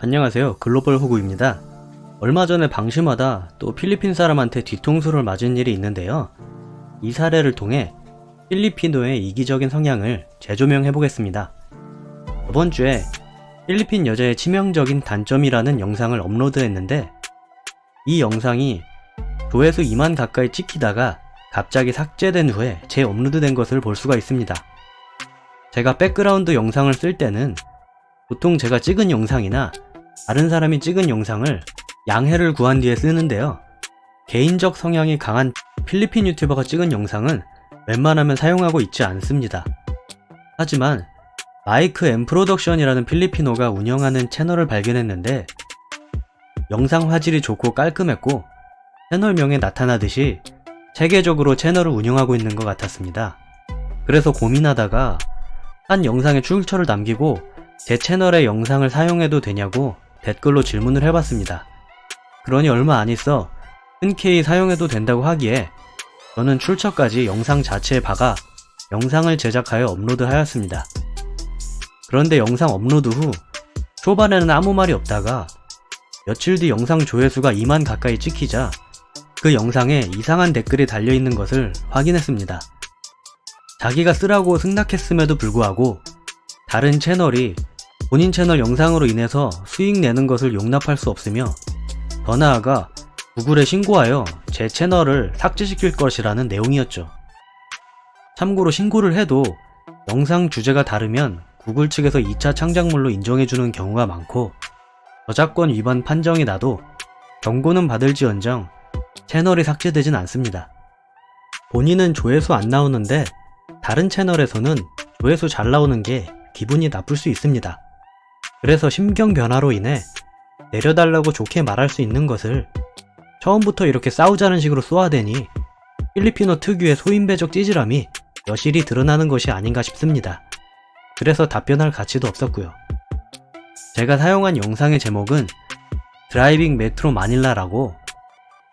안녕하세요. 글로벌 호구입니다. 얼마 전에 방심하다 또 필리핀 사람한테 뒤통수를 맞은 일이 있는데요. 이 사례를 통해 필리핀노의 이기적인 성향을 재조명해 보겠습니다. 저번 주에 필리핀 여자의 치명적인 단점이라는 영상을 업로드했는데 이 영상이 조회수 2만 가까이 찍히다가 갑자기 삭제된 후에 재업로드된 것을 볼 수가 있습니다. 제가 백그라운드 영상을 쓸 때는 보통 제가 찍은 영상이나 다른 사람이 찍은 영상을 양해를 구한 뒤에 쓰는데요. 개인적 성향이 강한 필리핀 유튜버가 찍은 영상은 웬만하면 사용하고 있지 않습니다. 하지만 마이크 엠 프로덕션이라는 필리핀어가 운영하는 채널을 발견했는데 영상 화질이 좋고 깔끔했고 채널명에 나타나듯이 체계적으로 채널을 운영하고 있는 것 같았습니다. 그래서 고민하다가 한 영상에 출처를 남기고 제 채널의 영상을 사용해도 되냐고 댓글로 질문을 해봤습니다. 그러니 얼마 안 있어 흔쾌히 사용해도 된다고 하기에 저는 출처까지 영상 자체에 박아 영상을 제작하여 업로드하였습니다. 그런데 영상 업로드 후 초반에는 아무 말이 없다가 며칠 뒤 영상 조회수가 2만 가까이 찍히자 그 영상에 이상한 댓글이 달려있는 것을 확인했습니다. 자기가 쓰라고 승낙했음에도 불구하고 다른 채널이 본인 채널 영상으로 인해서 수익 내는 것을 용납할 수 없으며 더 나아가 구글에 신고하여 제 채널을 삭제시킬 것이라는 내용이었죠. 참고로 신고를 해도 영상 주제가 다르면 구글 측에서 2차 창작물로 인정해주는 경우가 많고 저작권 위반 판정이 나도 경고는 받을지언정 채널이 삭제되진 않습니다. 본인은 조회수 안 나오는데 다른 채널에서는 조회수 잘 나오는 게 기분이 나쁠 수 있습니다. 그래서 심경 변화로 인해 내려달라고 좋게 말할 수 있는 것을 처음부터 이렇게 싸우자는 식으로 쏘아대니 필리핀어 특유의 소인배적 찌질함이 여실히 드러나는 것이 아닌가 싶습니다. 그래서 답변할 가치도 없었고요. 제가 사용한 영상의 제목은 드라이빙 메트로 마닐라라고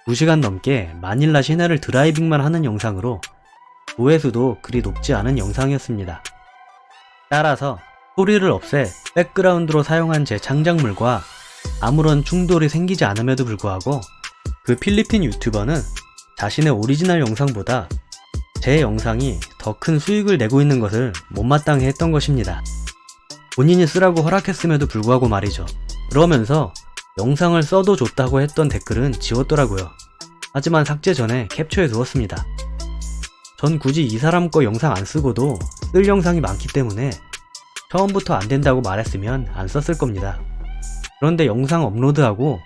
2시간 넘게 마닐라 시내를 드라이빙만 하는 영상으로 조회수도 그리 높지 않은 영상이었습니다. 따라서 소리를 없애 백그라운드로 사용한 제 창작물과 아무런 충돌이 생기지 않음에도 불구하고 그 필리핀 유튜버는 자신의 오리지널 영상보다 제 영상이 더 큰 수익을 내고 있는 것을 못마땅해 했던 것입니다. 본인이 쓰라고 허락했음에도 불구하고 말이죠. 그러면서 영상을 써도 좋다고 했던 댓글은 지웠더라고요. 하지만 삭제 전에 캡처해 두었습니다. 전 굳이 이 사람 거 영상 안 쓰고도 쓸 영상이 많기 때문에 처음부터 안 된다고 말했으면 안 썼을 겁니다. 그런데 영상 업로드하고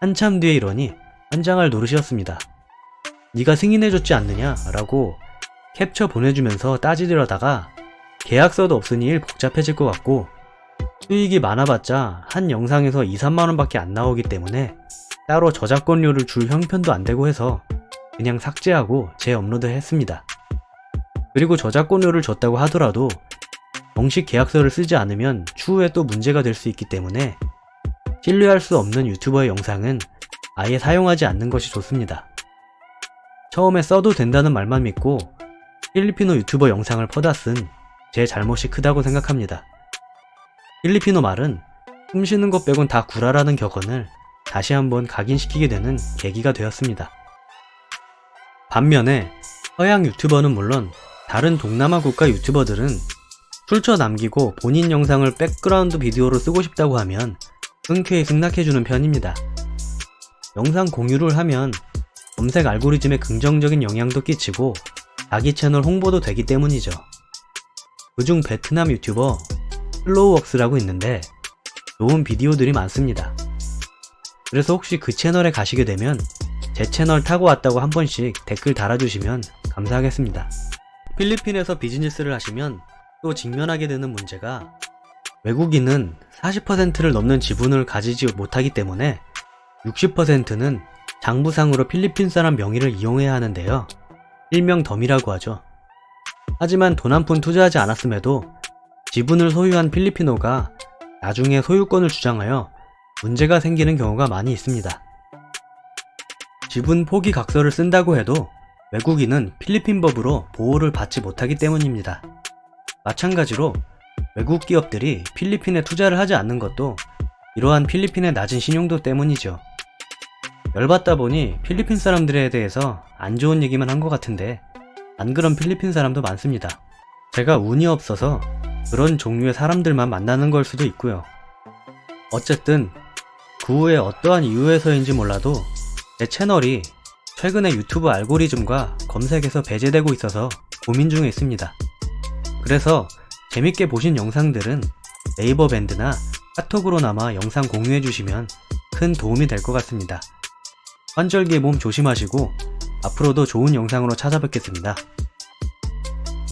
한참 뒤에 이러니 한장할 노릇이었습니다. 네가 승인해줬지 않느냐? 라고 캡처 보내주면서 따지려다가 계약서도 없으니 일 복잡해질 것 같고 수익이 많아봤자 한 영상에서 2, 3만원 밖에 안 나오기 때문에 따로 저작권료를 줄 형편도 안 되고 해서 그냥 삭제하고 재업로드 했습니다. 그리고 저작권료를 줬다고 하더라도 정식 계약서를 쓰지 않으면 추후에 또 문제가 될 수 있기 때문에 신뢰할 수 없는 유튜버의 영상은 아예 사용하지 않는 것이 좋습니다. 처음에 써도 된다는 말만 믿고 필리핀어 유튜버 영상을 퍼다 쓴 제 잘못이 크다고 생각합니다. 필리핀어 말은 숨 쉬는 것 빼곤 다 구라라는 격언을 다시 한번 각인시키게 되는 계기가 되었습니다. 반면에 서양 유튜버는 물론 다른 동남아 국가 유튜버들은 출처 남기고 본인 영상을 백그라운드 비디오로 쓰고 싶다고 하면 흔쾌히 승낙해주는 편입니다. 영상 공유를 하면 검색 알고리즘에 긍정적인 영향도 끼치고 자기 채널 홍보도 되기 때문이죠. 그중 베트남 유튜버 슬로우웍스라고 있는데 좋은 비디오들이 많습니다. 그래서 혹시 그 채널에 가시게 되면 제 채널 타고 왔다고 한 번씩 댓글 달아주시면 감사하겠습니다. 필리핀에서 비즈니스를 하시면 또 직면하게 되는 문제가 외국인은 40%를 넘는 지분을 가지지 못하기 때문에 60%는 장부상으로 필리핀 사람 명의를 이용해야 하는데요. 일명 덤이라고 하죠. 하지만 돈 한 푼 투자하지 않았음에도 지분을 소유한 필리핀어가 나중에 소유권을 주장하여 문제가 생기는 경우가 많이 있습니다. 지분 포기 각서를 쓴다고 해도 외국인은 필리핀 법으로 보호를 받지 못하기 때문입니다. 마찬가지로 외국 기업들이 필리핀에 투자를 하지 않는 것도 이러한 필리핀의 낮은 신용도 때문이죠. 열받다 보니 필리핀 사람들에 대해서 안 좋은 얘기만 한 것 같은데 안 그런 필리핀 사람도 많습니다. 제가 운이 없어서 그런 종류의 사람들만 만나는 걸 수도 있고요. 어쨌든 그 후에 어떠한 이유에서인지 몰라도 제 채널이 최근에 유튜브 알고리즘과 검색에서 배제되고 있어서 고민 중에 있습니다. 그래서 재밌게 보신 영상들은 네이버 밴드나 카톡으로나마 영상 공유해 주시면 큰 도움이 될 것 같습니다. 환절기에 몸 조심하시고 앞으로도 좋은 영상으로 찾아뵙겠습니다.